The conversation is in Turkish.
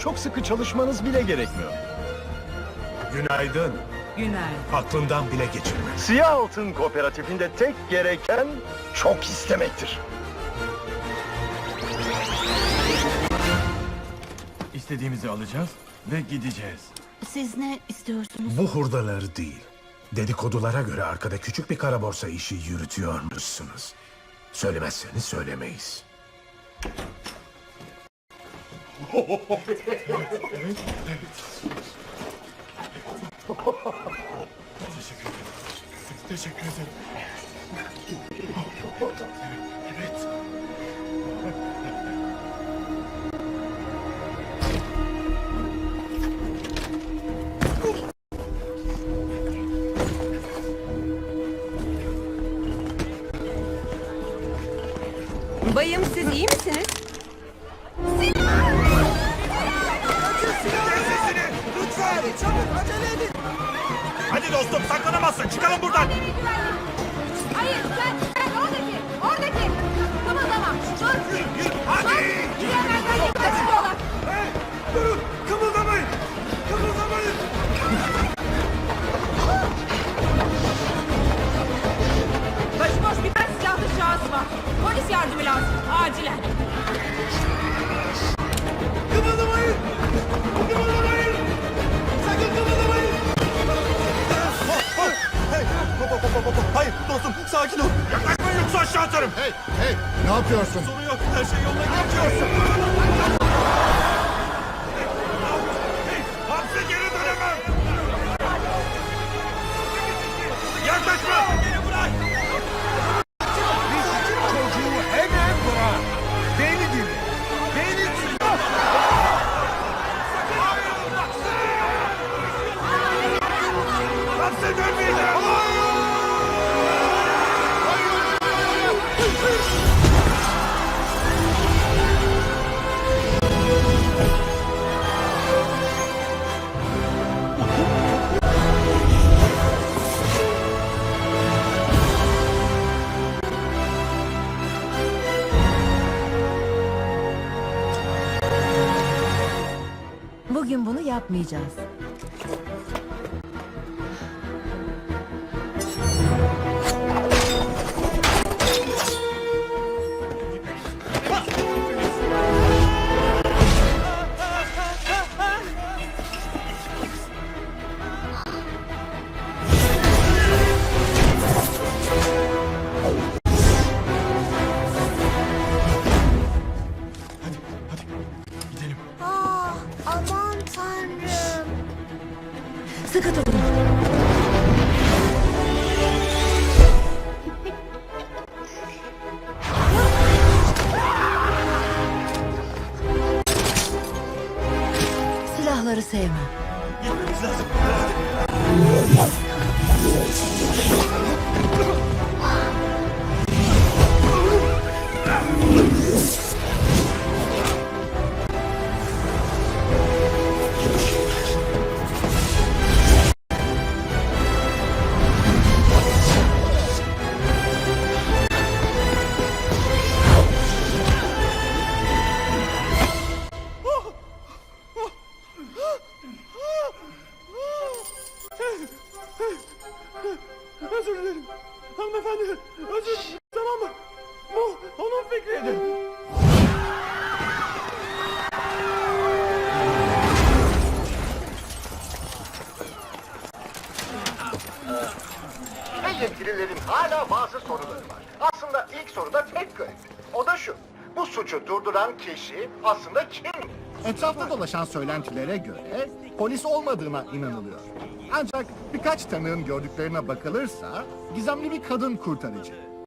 çok sıkı çalışmanız bile gerekmiyor. Günaydın. Günaydın. Aklından bile geçirme. Siyah Altın Kooperatifinde tek gereken çok istemektir. İstediğimizi alacağız ve gideceğiz. Siz ne istiyorsunuz? Bu hurdaları değil. Dedikodulara göre arkada küçük bir kara borsa işi yürütüyormuşsunuz. Söylemezseniz söylemeyiz. Teşekkür ederim. Evet. Bayım siz iyi misiniz? Çıkalım buradan. Hayır sen, atarım. Hey, hey, ne yapıyorsun? Sorun yok her şey yoluna gidiyor. Hey, hapse geri dönemem. Yaklaşma. Beni bırak. Çocuğu hemen bırak. Beni dinle. Beni dinle. Hapse dönmeyeceğim. Yapmayacağız. Sıkı tutun. Silahları sevmem. Gitmemiz lazım. Özür dilerim. Hanımefendi özür tamam mı? Bu onun fikriydi. ve yetkililerin hala bazı soruları var. Aslında ilk soruda tek garip. O da şu. Bu suçu durduran kişi aslında kim? Etrafta dolaşan söylentilere göre polis olmadığına inanılıyor. Ancak birkaç tanığın gördüklerine bakılırsa gizemli bir kadın kurtarıcı.